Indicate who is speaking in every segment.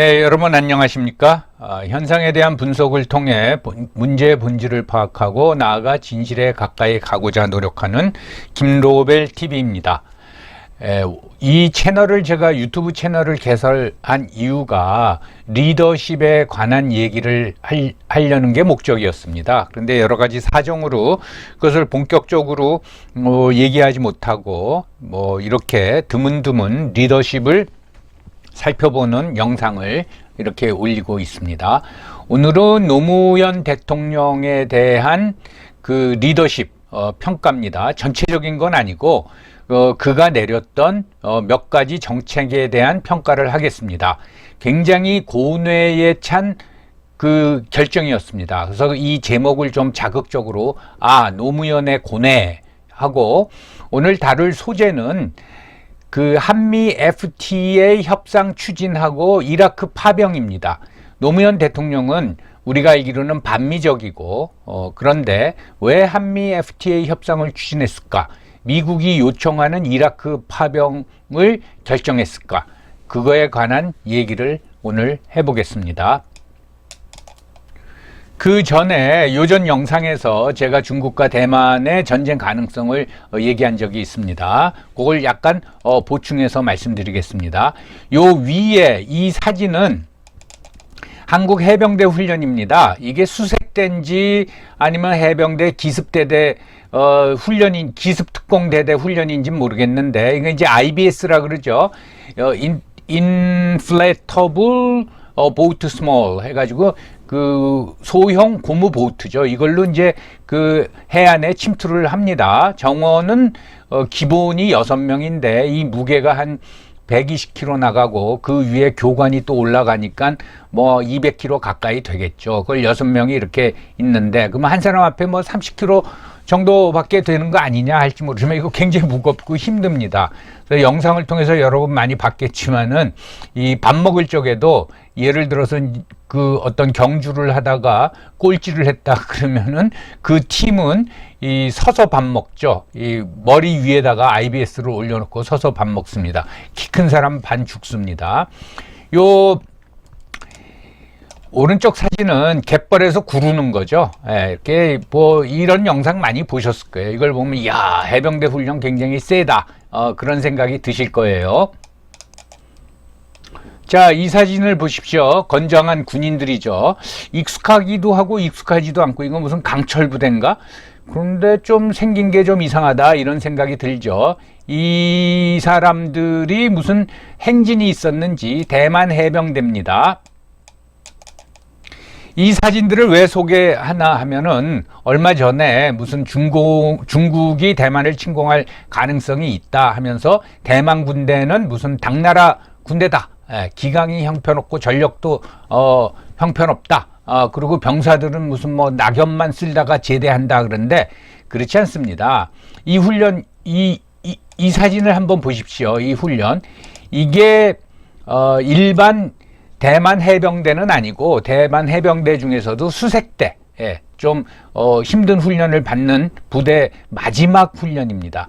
Speaker 1: 네, 여러분 안녕하십니까? 아, 현상에 대한 분석을 통해 본- 문제의 본질을 파악하고 나아가 진실에 가까이 가고자 노력하는 김로벨 TV입니다. 에, 이 채널을 제가 유튜브 채널을 개설한 이유가 리더십에 관한 얘기를 할, 하려는 게 목적이었습니다. 그런데 여러 가지 사정으로 그것을 본격적으로 뭐 얘기하지 못하고 뭐 이렇게 드문드문 리더십을 살펴보는 영상을 이렇게 올리고 있습니다. 오늘은 노무현 대통령에 대한 그 리더십 어, 평가입니다. 전체적인 건 아니고 어, 그가 내렸던 어, 몇 가지 정책에 대한 평가를 하겠습니다. 굉장히 고뇌에 찬 그 결정이었습니다. 그래서 이 제목을 좀 자극적으로 아 노무현의 고뇌 하고 오늘 다룰 소재는 그 한미 FTA 협상 추진하고 이라크 파병입니다. 노무현 대통령은 우리가 알기로는 반미적이고 어, 그런데 왜 한미 FTA 협상을 추진했을까? 미국이 요청하는 이라크 파병을 결정했을까? 그거에 관한 얘기를 오늘 해보겠습니다. 그 전에 요전 영상에서 제가 중국과 대만의 전쟁 가능성을 어, 얘기한 적이 있습니다. 그걸 약간 어, 보충해서 말씀드리겠습니다. 요 위에 이 사진은 한국 해병대 훈련입니다. 이게 수색대인지 아니면 해병대 기습대대 어, 훈련인 기습특공대대 훈련인지 모르겠는데 이게 이제 IBS라 그러죠. 어, 인, 인플레터블 어, 보트 스몰 해가지고 그 소형 고무 보트죠. 이걸로 이제 그 해안에 침투를 합니다. 정원은 어, 기본이 여섯 명인데 이 무게가 한 120km 나가고 그 위에 교관이 또 올라가니까 뭐 200km 가까이 되겠죠. 그걸 여섯 명이 이렇게 있는데 그러면 한 사람 앞에 뭐 30km 정도밖에 되는 거 아니냐 할지 모르지만 이거 굉장히 무겁고 힘듭니다. 그래서 영상을 통해서 여러분 많이 봤겠지만은 이 밥 먹을 적에도 예를 들어서 그 어떤 경주를 하다가 꼴찌를 했다 그러면은 그 팀은 이 서서 밥 먹죠. 이 머리 위에다가 IBS를 올려놓고 서서 밥 먹습니다. 키 큰 사람 반 죽습니다. 요 오른쪽 사진은 갯벌에서 구르는 거죠. 예, 이렇게 뭐 이런 영상 많이 보셨을 거예요. 이걸 보면 야 해병대 훈련 굉장히 세다 어, 그런 생각이 드실 거예요. 자, 이 사진을 보십시오. 건장한 군인들이죠. 익숙하기도 하고 익숙하지도 않고 이건 무슨 강철 부대인가? 그런데 좀 생긴 게 좀 이상하다 이런 생각이 들죠. 이 사람들이 무슨 행진이 있었는지 대만 해병대입니다. 이 사진들을 왜 소개하나 하면은 얼마 전에 무슨 중국, 중국이 대만을 침공할 가능성이 있다 하면서 대만 군대는 무슨 당나라 군대다. 예, 기강이 형편없고 전력도 어, 형편없다. 어, 그리고 병사들은 무슨 뭐 낙엽만 쓸다가 제대한다 그런데 그렇지 않습니다. 이 훈련 이, 이, 이 사진을 한번 보십시오. 이 훈련 이게 어, 일반 대만 해병대는 아니고 대만 해병대 중에서도 수색대 예, 좀 어, 힘든 훈련을 받는 부대 마지막 훈련입니다.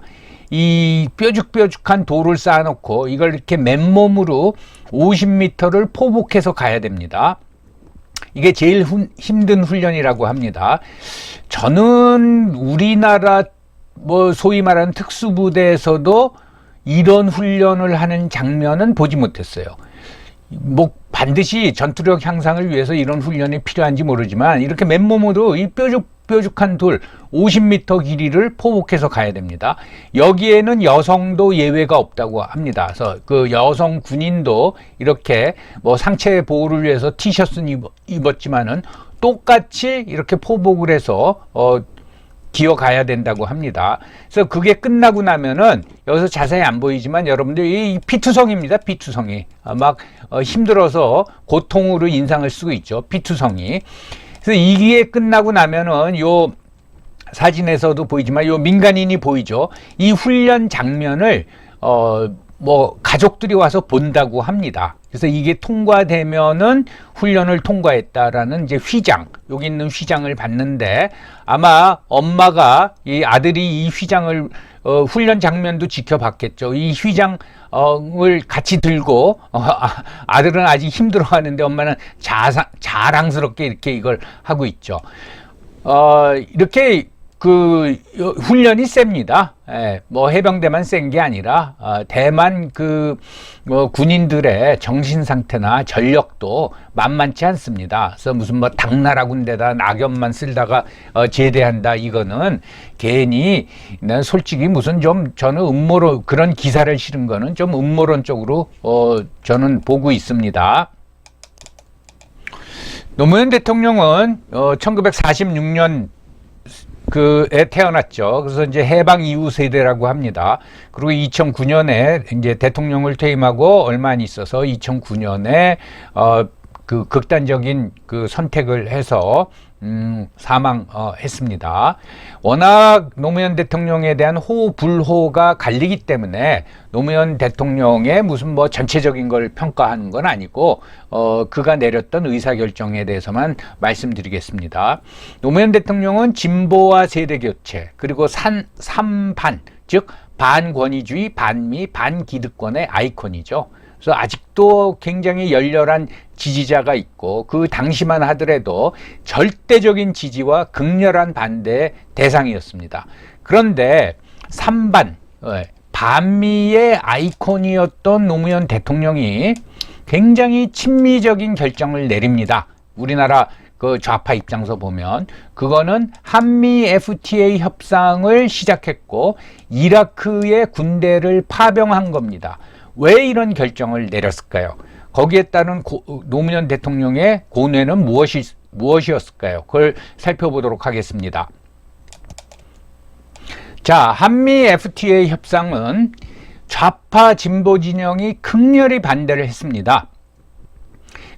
Speaker 1: 이 뾰죽뾰죽한 돌을 쌓아놓고 이걸 이렇게 맨몸으로 50m를 포복해서 가야 됩니다. 이게 제일 훈- 힘든 훈련이라고 합니다. 저는 우리나라 뭐 소위 말하는 특수부대에서도 이런 훈련을 하는 장면은 보지 못했어요. 뭐 반드시 전투력 향상을 위해서 이런 훈련이 필요한지 모르지만 이렇게 맨몸으로 이 뾰족 뾰족한 돌 50m 길이를 포복해서 가야 됩니다. 여기에는 여성도 예외가 없다고 합니다. 그래서 그 여성 군인도 이렇게 뭐 상체 보호를 위해서 티셔츠는 입- 입었지만은 똑같이 이렇게 포복을 해서 어 기어가야 된다고 합니다. 그래서 그게 끝나고 나면은 여기서 자세히 안 보이지만 여러분들 이 피투성입니다. 피투성이 아, 막 어, 힘들어서 고통으로 인상을 쓰고 있죠. 피투성이. 그래서 이게 끝나고 나면은 요 사진에서도 보이지만 요 민간인이 보이죠. 이 훈련 장면을 어 뭐 가족들이 와서 본다고 합니다. 그래서 이게 통과되면은 훈련을 통과했다라는 이제 휘장, 여기 있는 휘장을 받는데 아마 엄마가 이 아들이 이 휘장을 어, 훈련 장면도 지켜봤겠죠. 이 휘장을 같이 들고 어, 아, 아들은 아직 힘들어하는데 엄마는 자상, 자랑스럽게 이렇게 이걸 하고 있죠. 어, 이렇게 그 훈련이 셉니다. 예, 뭐 해병대만 센 게 아니라 어, 대만 그 어, 군인들의 정신 상태나 전력도 만만치 않습니다. 그래서 무슨 뭐 당나라 군대다 낙엽만 쓸다가 어, 제대한다 이거는 괜히 난 솔직히 무슨 좀 저는 음모론 그런 기사를 실은 거는 좀 음모론적으로 어, 저는 보고 있습니다. 노무현 대통령은 어, 1946년 그에 태어났죠. 그래서 이제 해방 이후 세대라고 합니다. 그리고 2009년에 이제 대통령을 퇴임하고 얼마 안 있어서 2009년에 어, 그 극단적인 그 선택을 해서 음, 사망했습니다. 워낙 노무현 대통령에 대한 호 불호가 갈리기 때문에 노무현 대통령의 무슨 뭐 전체적인 걸 평가하는 건 아니고 어, 그가 내렸던 의사 결정에 대해서만 말씀드리겠습니다. 노무현 대통령은 진보와 세대 교체 그리고 산 삼반 즉 반권위주의 반미 반기득권의 아이콘이죠. 그래서 아직도 굉장히 열렬한 지지자가 있고 그 당시만 하더라도 절대적인 지지와 극렬한 반대의 대상이었습니다. 그런데 3반 어, 반미의 아이콘이었던 노무현 대통령이 굉장히 친미적인 결정을 내립니다. 우리나라 그 좌파 입장에서 보면 그거는 한미 FTA 협상을 시작했고 이라크의 군대를 파병한 겁니다. 왜 이런 결정을 내렸을까요? 거기에 따른 고, 노무현 대통령의 고뇌는 무엇이, 무엇이었을까요? 그걸 살펴보도록 하겠습니다. 자, 한미 FTA 협상은 좌파 진보 진영이 극렬히 반대를 했습니다.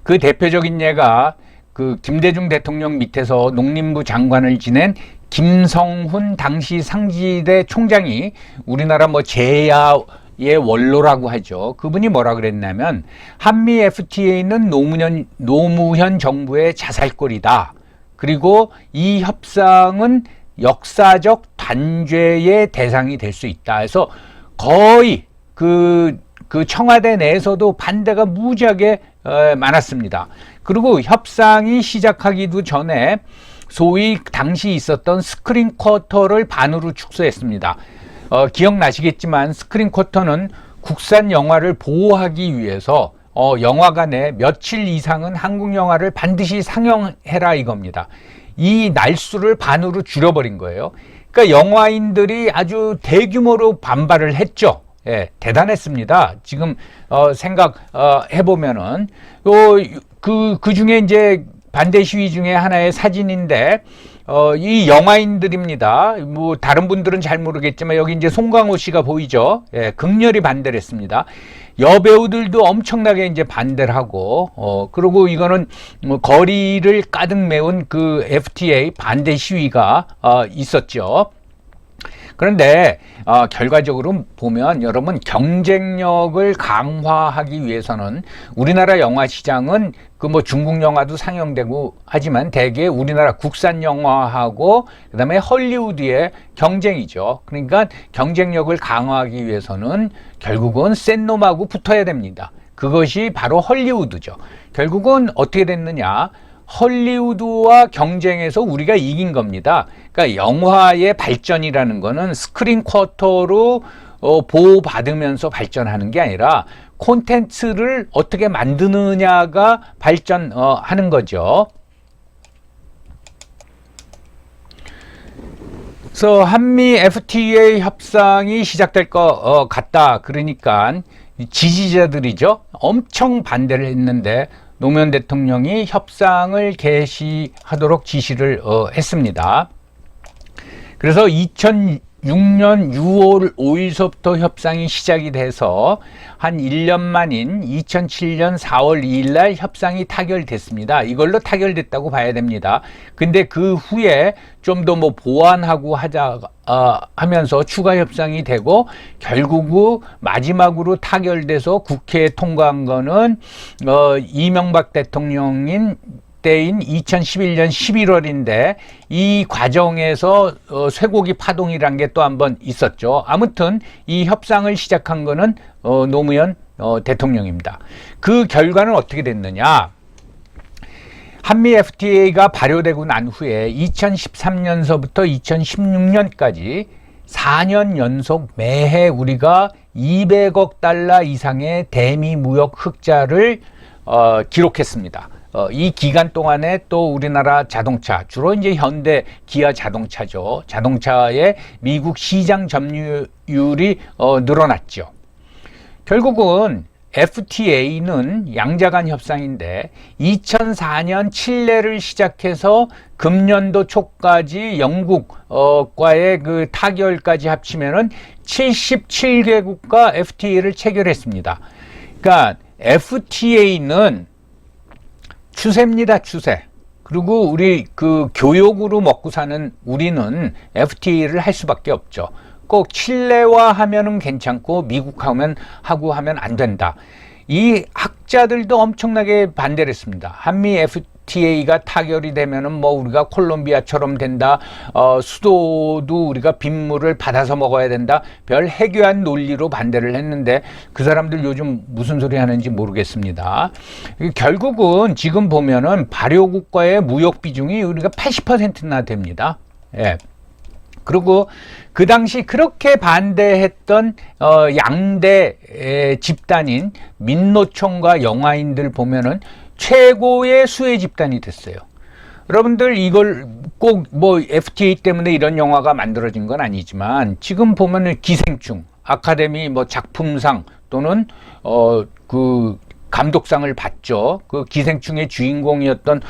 Speaker 1: 그 대표적인 예가 그 김대중 대통령 밑에서 농림부 장관을 지낸 김성훈 당시 상지대 총장이 우리나라 뭐 제야 의 원로라고 하죠. 그분이 뭐라 그랬냐면 한미 FTA는 노무현 노무현 정부의 자살골이다. 그리고 이 협상은 역사적 단죄의 대상이 될 수 있다. 해서 거의 그, 그 청와대 내에서도 반대가 무지하게 어, 많았습니다. 그리고 협상이 시작하기도 전에 소위 당시 있었던 스크린 쿼터를 반으로 축소했습니다. 어, 기억나시겠지만 스크린 쿼터는 국산 영화를 보호하기 위해서 어, 영화관에 며칠 이상은 한국 영화를 반드시 상영해라 이겁니다. 이 날수를 반으로 줄여버린 거예요. 그러니까 영화인들이 아주 대규모로 반발을 했죠. 예, 대단했습니다. 지금 어, 생각 어, 해보면은 그그 그 중에 이제 반대 시위 중에 하나의 사진인데 어, 이 영화인들입니다. 뭐 다른 분들은 잘 모르겠지만 여기 이제 송강호 씨가 보이죠. 예, 극렬히 반대를 했습니다. 여배우들도 엄청나게 이제 반대를 하고 어 그리고 이거는 뭐 거리를 가득 메운 그 FTA 반대 시위가 어 있었죠. 그런데 어, 결과적으로 보면 여러분 경쟁력을 강화하기 위해서는 우리나라 영화 시장은 그 뭐 중국 영화도 상영되고 하지만 대개 우리나라 국산 영화하고 그다음에 헐리우드의 경쟁이죠. 그러니까 경쟁력을 강화하기 위해서는 결국은 센 놈하고 붙어야 됩니다. 그것이 바로 헐리우드죠. 결국은 어떻게 됐느냐? 헐리우드와 경쟁해서 우리가 이긴 겁니다. 그러니까 영화의 발전이라는 거는 스크린 쿼터로 어, 보호받으면서 발전하는 게 아니라 콘텐츠를 어떻게 만드느냐가 발전하는 어, 거죠. 그래서 한미 FTA 협상이 시작될 것 어, 같다. 그러니까 지지자들이죠. 엄청 반대를 했는데 노무현 대통령이 협상을 개시하도록 지시를 어, 했습니다. 그래서 2000 2006년 6월 5일서부터 협상이 시작이 돼서 한 1년 만인 2007년 4월 2일 날 협상이 타결됐습니다. 이걸로 타결됐다고 봐야 됩니다. 근데 그 후에 좀 더 뭐 보완하고 하자 어, 하면서 추가 협상이 되고 결국은 마지막으로 타결돼서 국회에 통과한 거는 어, 이명박 대통령인 때인 2011년 11월인데 이 과정에서 어, 쇠고기 파동이란 게 또 한 번 있었죠. 아무튼 이 협상을 시작한 거는 어, 노무현 어, 대통령입니다. 그 결과는 어떻게 됐느냐? 한미 FTA가 발효되고 난 후에 2013년서부터 2016년까지 4년 연속 매해 우리가 200억 달러 이상의 대미 무역 흑자를 어, 기록했습니다. 어, 이 기간 동안에 또 우리나라 자동차, 주로 이제 현대 기아 자동차죠. 자동차의 미국 시장 점유율이 어, 늘어났죠. 결국은 FTA는 양자간 협상인데 2004년 칠레를 시작해서 금년도 초까지 영국과의 그 타결까지 합치면은 77개국과 FTA를 체결했습니다. 그러니까 FTA는 추세입니다, 추세. 그리고 우리 그 교역으로 먹고 사는 우리는 FTA를 할 수밖에 없죠. 꼭 칠레와 하면은 괜찮고 미국 하면 하고 하면 안 된다. 이 학자들도 엄청나게 반대를 했습니다. 한미 FTA 가 타결이 되면은 뭐 우리가 콜롬비아처럼 된다. 어, 수도도 우리가 빗물을 받아서 먹어야 된다. 별 해괴한 논리로 반대를 했는데 그 사람들 요즘 무슨 소리 하는지 모르겠습니다. 결국은 지금 보면은 발효국과의 무역 비중이 우리가 80%나 됩니다. 예. 그리고 그 당시 그렇게 반대했던 어, 양대 에, 집단인 민노총과 영화인들 보면은 최고의 수혜 집단이 됐어요. 여러분들 이걸 꼭 뭐 FTA 때문에 이런 영화가 만들어진 건 아니지만 지금 보면은 기생충, 아카데미 뭐 작품상 또는 어 그 감독상을 받죠. 그 기생충의 주인공이었던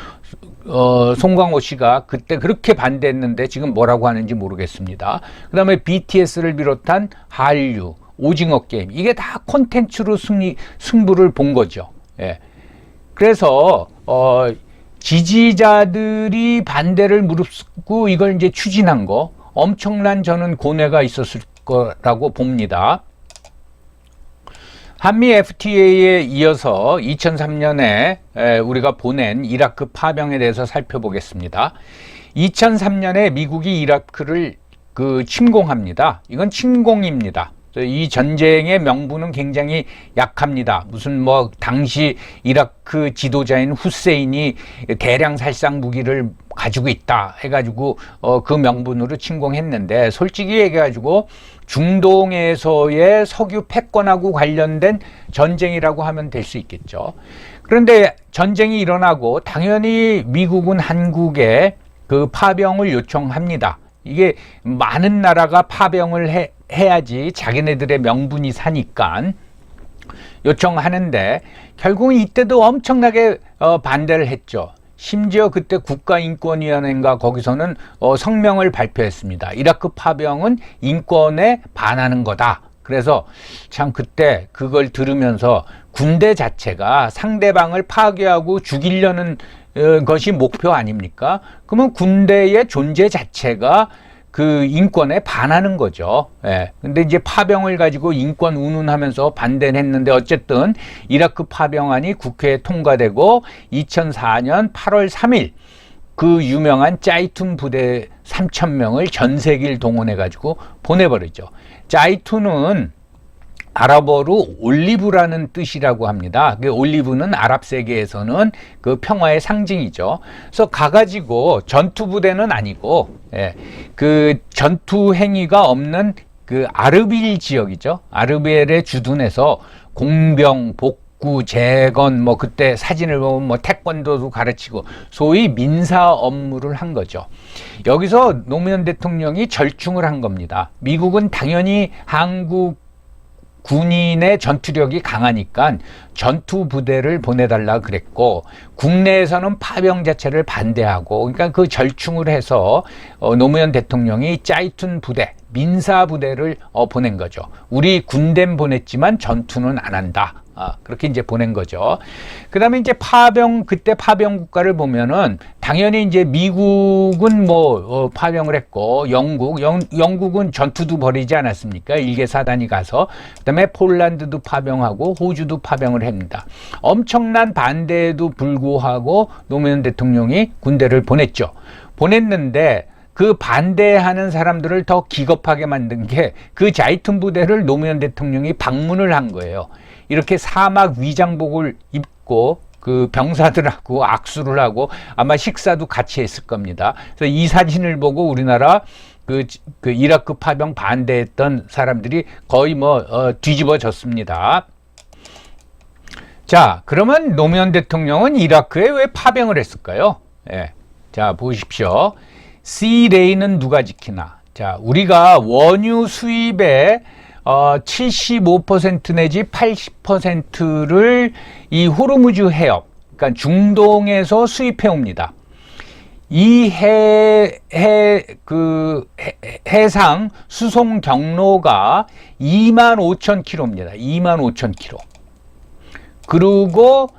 Speaker 1: 어, 송강호 씨가 그때 그렇게 반대했는데 지금 뭐라고 하는지 모르겠습니다. 그 다음에 BTS를 비롯한 한류, 오징어 게임 이게 다 콘텐츠로 승리 승부를 본 거죠. 예. 그래서 어, 지지자들이 반대를 무릅쓰고 이걸 이제 추진한 거 엄청난 저는 고뇌가 있었을 거라고 봅니다. 한미 FTA에 이어서 2003년에 우리가 보낸 이라크 파병에 대해서 살펴보겠습니다. 2003년에 미국이 이라크를 그 침공합니다. 이건 침공입니다. 이 전쟁의 명분은 굉장히 약합니다. 무슨 뭐 당시 이라크 지도자인 후세인이 대량 살상 무기를 가지고 있다 해가지고 어 그 명분으로 침공했는데 솔직히 얘기해가지고 중동에서의 석유 패권하고 관련된 전쟁이라고 하면 될 수 있겠죠. 그런데 전쟁이 일어나고 당연히 미국은 한국에 그 파병을 요청합니다. 이게 많은 나라가 파병을 해, 해야지 자기네들의 명분이 사니까 요청하는데 결국은 이때도 엄청나게 어, 반대를 했죠. 심지어 그때 국가인권위원회인가 거기서는 어, 성명을 발표했습니다. 이라크 파병은 인권에 반하는 거다. 그래서 참 그때 그걸 들으면서 군대 자체가 상대방을 파괴하고 죽이려는 어, 것이 목표 아닙니까? 그러면 군대의 존재 자체가 그 인권에 반하는 거죠. 예. 근데 이제 파병을 가지고 인권 운운하면서 반대는 했는데 어쨌든 이라크 파병안이 국회에 통과되고 2004년 8월 3일 그 유명한 짜이툰 부대 3천 명을 전 세계를 동원해 가지고 보내버리죠. 짜이툰은 아랍어로 올리브라는 뜻이라고 합니다. 그 올리브는 아랍 세계에서는 그 평화의 상징이죠. 그래서 가가지고 전투 부대는 아니고 예, 그 전투 행위가 없는 그 아르빌 지역이죠. 아르벨의 주둔에서 공병 복구 재건 뭐 그때 사진을 보면 뭐 태권도도 가르치고 소위 민사 업무를 한 거죠. 여기서 노무현 대통령이 절충을 한 겁니다. 미국은 당연히 한국 군인의 전투력이 강하니까 전투 부대를 보내달라 그랬고 국내에서는 파병 자체를 반대하고 그러니까 그 절충을 해서 어, 노무현 대통령이 짜이툰 부대 민사 부대를 어, 보낸 거죠. 우리 군대는 보냈지만 전투는 안 한다. 아, 그렇게 이제 보낸 거죠. 그 다음에 이제 파병, 그때 파병 국가를 보면은 당연히 이제 미국은 뭐, 어, 파병을 했고, 영국, 영, 영국은 전투도 벌이지 않았습니까? 일개 사단이 가서. 그 다음에 폴란드도 파병하고, 호주도 파병을 합니다. 엄청난 반대에도 불구하고 노무현 대통령이 군대를 보냈죠. 보냈는데, 그 반대하는 사람들을 더 기겁하게 만든 게 그 자이툰 부대를 노무현 대통령이 방문을 한 거예요. 이렇게 사막 위장복을 입고 그 병사들하고 악수를 하고 아마 식사도 같이 했을 겁니다. 그래서 이 사진을 보고 우리나라 그, 그 이라크 파병 반대했던 사람들이 거의 뭐 어, 뒤집어졌습니다. 자, 그러면 노무현 대통령은 이라크에 왜 파병을 했을까요? 예. 자, 보십시오. C레인은 누가 지키나? 자, 우리가 원유 수입에 어, 75% 내지 80%를 이 호르무즈 해협, 그러니까 중동에서 수입해 옵니다. 이 해, 해, 그, 해, 해상 수송 경로가 2만 5천 킬로입니다. 2만 5천 킬로. 그리고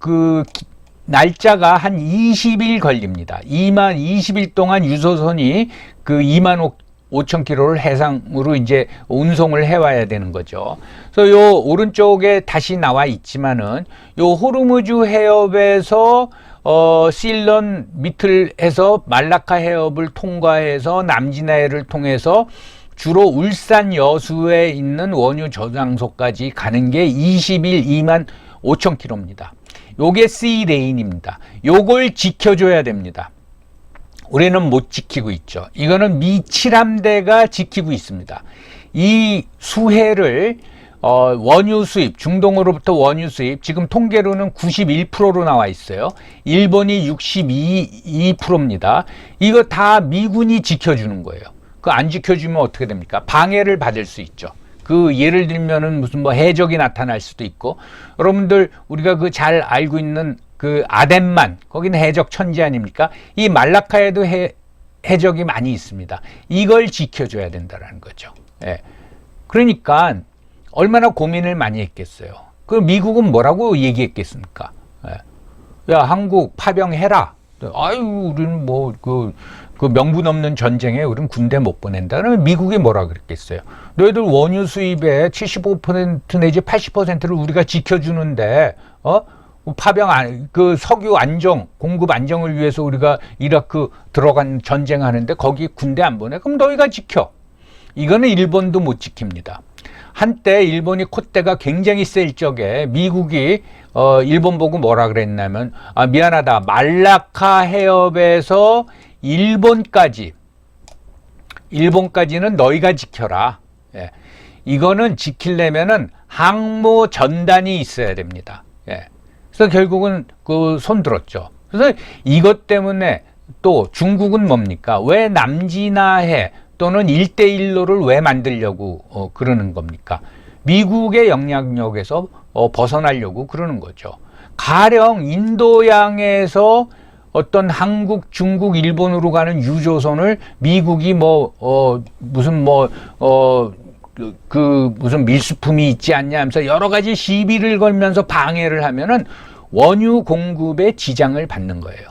Speaker 1: 그 기- 날짜가 한 20일 걸립니다. 2만 20일 동안 유조선이 그 2만 5천 킬로를 해상으로 이제 운송을 해와야 되는 거죠. 그래서 요 오른쪽에 다시 나와 있지만은 요 호르무즈 해협에서 어 실런 밑을 해서 말라카 해협을 통과해서 남진해를 통해서 주로 울산 여수에 있는 원유 저장소까지 가는 게 20일 2만 5천 킬로입니다. 요게 C 레인입니다. 요걸 지켜줘야 됩니다. 우리는 못 지키고 있죠. 이거는 미 칠함대가 지키고 있습니다. 이 수해를 어, 원유 수입, 중동으로부터 원유 수입, 지금 통계로는 91%로 나와 있어요. 일본이 62%입니다. 이거 다 미군이 지켜주는 거예요. 그 안 지켜주면 어떻게 됩니까? 방해를 받을 수 있죠. 그 예를 들면은 무슨 뭐 해적이 나타날 수도 있고 여러분들 우리가 그 잘 알고 있는 그 아덴만 거기는 해적 천지 아닙니까? 이 말라카에도 해, 해적이 많이 있습니다. 이걸 지켜줘야 된다라는 거죠. 예. 그러니까 얼마나 고민을 많이 했겠어요. 그 미국은 뭐라고 얘기했겠습니까? 예. 야 한국 파병해라. 아유 우리는 뭐 그 그 명분 없는 전쟁에 우리는 군대 못 보낸다. 그러면 미국이 뭐라 그랬겠어요? 너희들 원유 수입의 75% 내지 80%를 우리가 지켜주는데 어 파병 안, 그 석유 안정 공급 안정을 위해서 우리가 이라크 들어간 전쟁하는데 거기 군대 안 보내? 그럼 너희가 지켜. 이거는 일본도 못 지킵니다. 한때 일본이 콧대가 굉장히 셀 적에 미국이 어 일본 보고 뭐라 그랬냐면 아 미안하다 말라카 해협에서 일본까지 일본까지는 너희가 지켜라. 예. 이거는 지키려면은 항모 전단이 있어야 됩니다. 예. 그래서 결국은 그 손 들었죠. 그래서 이것 때문에 또 중국은 뭡니까? 왜 남진아해 또는 일대일로를왜 만들려고 어, 그러는 겁니까? 미국의 영향력에서 어, 벗어나려고 그러는 거죠. 가령 인도양에서 어떤 한국, 중국, 일본으로 가는 유조선을 미국이 뭐, 어, 무슨 뭐, 어, 그, 그 무슨 밀수품이 있지 않냐 하면서 여러 가지 시비를 걸면서 방해를 하면은 원유 공급에 지장을 받는 거예요.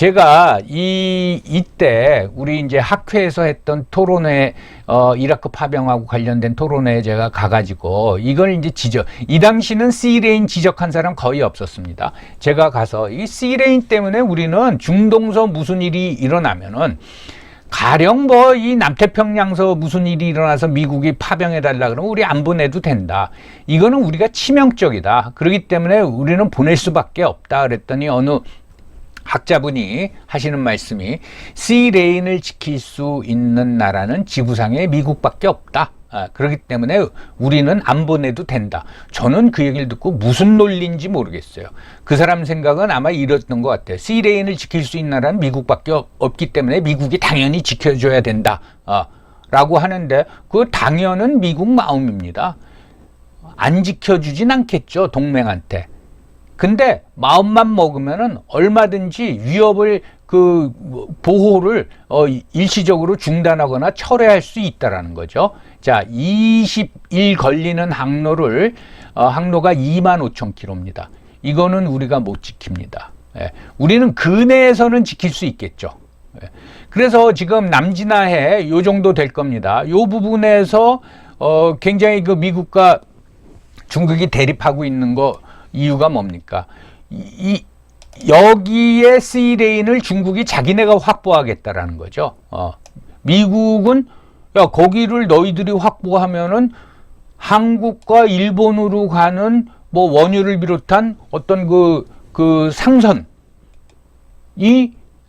Speaker 1: 제가 이 이때 우리 이제 학회에서 했던 토론회 어 이라크 파병하고 관련된 토론회에 제가 가가지고 이걸 이제 지적 이 당시는 C레인 지적한 사람 거의 없었습니다. 제가 가서 이 C레인 때문에 우리는 중동서 무슨 일이 일어나면은 가령 뭐 이 남태평양서 무슨 일이 일어나서 미국이 파병해 달라 그러면 우리 안 보내도 된다. 이거는 우리가 치명적이다. 그렇기 때문에 우리는 보낼 수밖에 없다. 그랬더니 어느 학자분이 하시는 말씀이 C레인을 지킬 수 있는 나라는 지구상에 미국밖에 없다. 아, 그렇기 때문에 우리는 안 보내도 된다. 저는 그 얘기를 듣고 무슨 논리인지 모르겠어요. 그 사람 생각은 아마 이랬던 것 같아요. C레인을 지킬 수 있는 나라는 미국밖에 없- 없기 때문에 미국이 당연히 지켜줘야 된다. 아, 라고 하는데 그 당연은 미국 마음입니다. 안 지켜주진 않겠죠. 동맹한테. 근데 마음만 먹으면은 얼마든지 위협을 그 보호를 어 일시적으로 중단하거나 철회할 수 있다라는 거죠. 자, 20일 걸리는 항로를 어 항로가 2만 5천 킬로입니다. 이거는 우리가 못 지킵니다. 예. 우리는 근해에서는 지킬 수 있겠죠. 예. 그래서 지금 남진하해 요 정도 될 겁니다. 요 부분에서 어 굉장히 그 미국과 중국이 대립하고 있는 거 이유가 뭡니까? 이, 이 여기에 C레인을 중국이 자기네가 확보하겠다라는 거죠. 어. 미국은 야 거기를 너희들이 확보하면은 한국과 일본으로 가는 뭐 원유를 비롯한 어떤 그, 그 상선이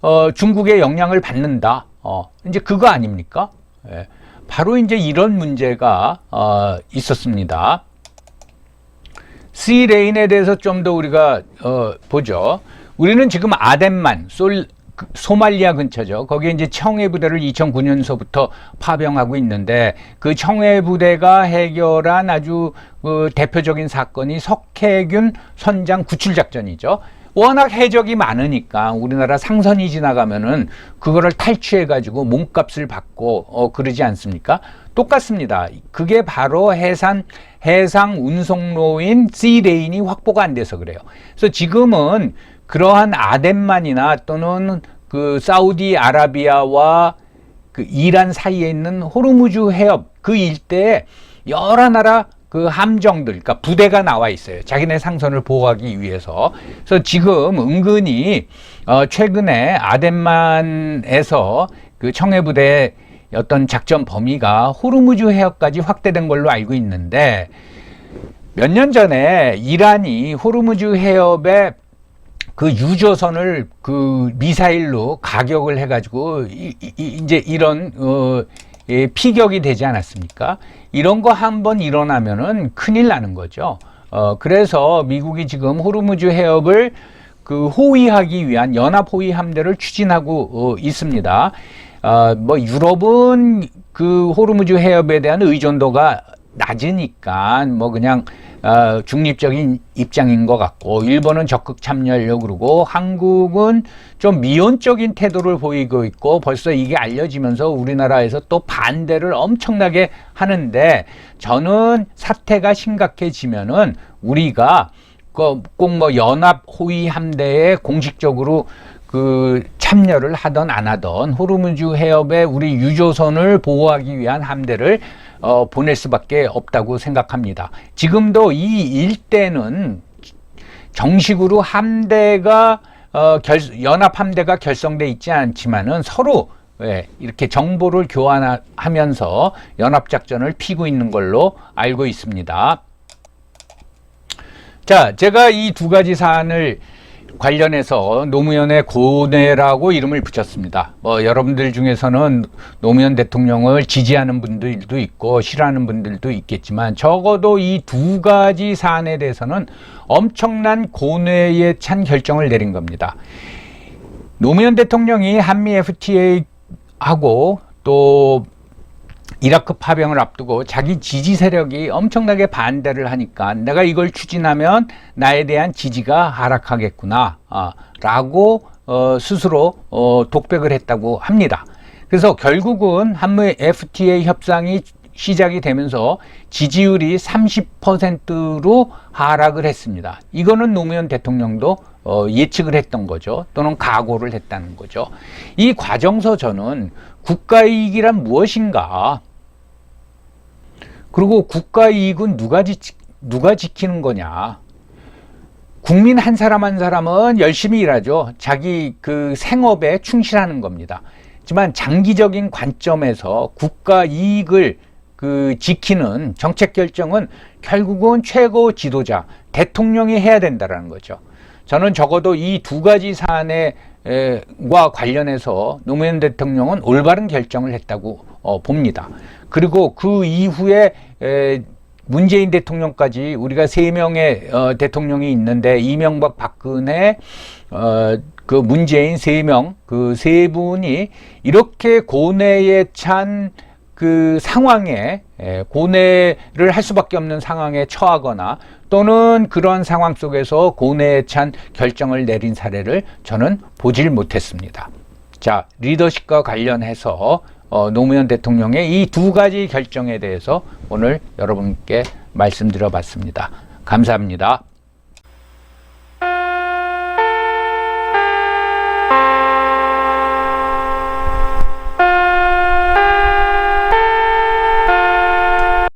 Speaker 1: 어, 중국의 영향을 받는다. 어, 이제 그거 아닙니까? 예. 바로 이제 이런 문제가 어, 있었습니다. C 레인에 대해서 좀 더 우리가 어, 보죠. 우리는 지금 아덴만 솔그 소말리아 근처죠. 거기에 이제 청해 부대를 2009년서부터 파병하고 있는데 그 청해 부대가 해결한 아주 그 대표적인 사건이 석해균 선장 구출 작전이죠. 워낙 해적이 많으니까 우리나라 상선이 지나가면은 그거를 탈취해 가지고 몸값을 받고 어 그러지 않습니까? 똑같습니다. 그게 바로 해산 해상 운송로인 C레인이 확보가 안 돼서 그래요. 그래서 지금은 그러한 아덴만이나 또는 그 사우디 아라비아와 그 이란 사이에 있는 호르무즈 해협 그 일대에 여러 나라 그 함정들, 그러니까 부대가 나와 있어요. 자기네 상선을 보호하기 위해서. 그래서 지금 은근히 어 최근에 아덴만에서 그 청해부대 어떤 작전 범위가 호르무즈 해협까지 확대된 걸로 알고 있는데 몇 년 전에 이란이 호르무즈 해협에 그 유조선을 그 미사일로 가격을 해가지고 이, 이, 제 이런 어, 예, 피격이 되지 않았습니까? 이런 거 한번 일어나면은 큰일 나는 거죠. 어, 그래서 미국이 지금 호르무즈 해협을 그 호위하기 위한 연합 호위 함대를 추진하고 어, 있습니다. 어, 뭐 유럽은 그 호르무즈 해협에 대한 의존도가 낮으니까 뭐 그냥 어, 중립적인 입장인 것 같고 일본은 적극 참여하려고 그러고 한국은 좀 미온적인 태도를 보이고 있고 벌써 이게 알려지면서 우리나라에서 또 반대를 엄청나게 하는데 저는 사태가 심각해지면은 우리가 그 꼭 뭐 연합 호위 함대에 공식적으로 그 참여를 하던 안 하던 호르무즈 해협에 우리 유조선을 보호하기 위한 함대를 어, 보낼 수밖에 없다고 생각합니다. 지금도 이 일대는 정식으로 함대가 어, 결, 연합 함대가 결성돼 있지 않지만은 서로 예, 이렇게 정보를 교환하면서 연합 작전을 피고 있는 걸로 알고 있습니다. 자, 제가 이 두 가지 사안을 관련해서 노무현의 고뇌라고 이름을 붙였습니다. 뭐 여러분들 중에서는 노무현 대통령을 지지하는 분들도 있고 싫어하는 분들도 있겠지만 적어도 이 두 가지 사안에 대해서는 엄청난 고뇌에 찬 결정을 내린 겁니다. 노무현 대통령이 한미 FTA 하고 또 이라크 파병을 앞두고 자기 지지 세력이 엄청나게 반대를 하니까 내가 이걸 추진하면 나에 대한 지지가 하락하겠구나 아, 라고 어, 스스로 어, 독백을 했다고 합니다. 그래서 결국은 한미 FTA 협상이 시작이 되면서 지지율이 30%로 하락을 했습니다. 이거는 노무현 대통령도 어, 예측을 했던 거죠. 또는 각오를 했다는 거죠. 이 과정서 저는 국가이익이란 무엇인가? 그리고 국가 이익은 누가 지 누가 지키는 거냐? 국민 한 사람 한 사람은 열심히 일하죠. 자기 그 생업에 충실하는 겁니다. 하지만 장기적인 관점에서 국가 이익을 그 지키는 정책 결정은 결국은 최고 지도자 대통령이 해야 된다라는 거죠. 저는 적어도 이 두 가지 사안에 과 관련해서 노무현 대통령은 올바른 결정을 했다고 어, 봅니다. 그리고 그 이후에 에, 문재인 대통령까지 우리가 세 명의 어, 대통령이 있는데 이명박, 박근혜, 어, 그 문재인 세 명, 그 세 분이 이렇게 고뇌에 찬 그 상황에 에, 고뇌를 할 수밖에 없는 상황에 처하거나 또는 그런 상황 속에서 고뇌에 찬 결정을 내린 사례를 저는 보질 못했습니다. 자, 리더십과 관련해서 어, 노무현 대통령의 이 두 가지 결정에 대해서 오늘 여러분께 말씀드려 봤습니다. 감사합니다.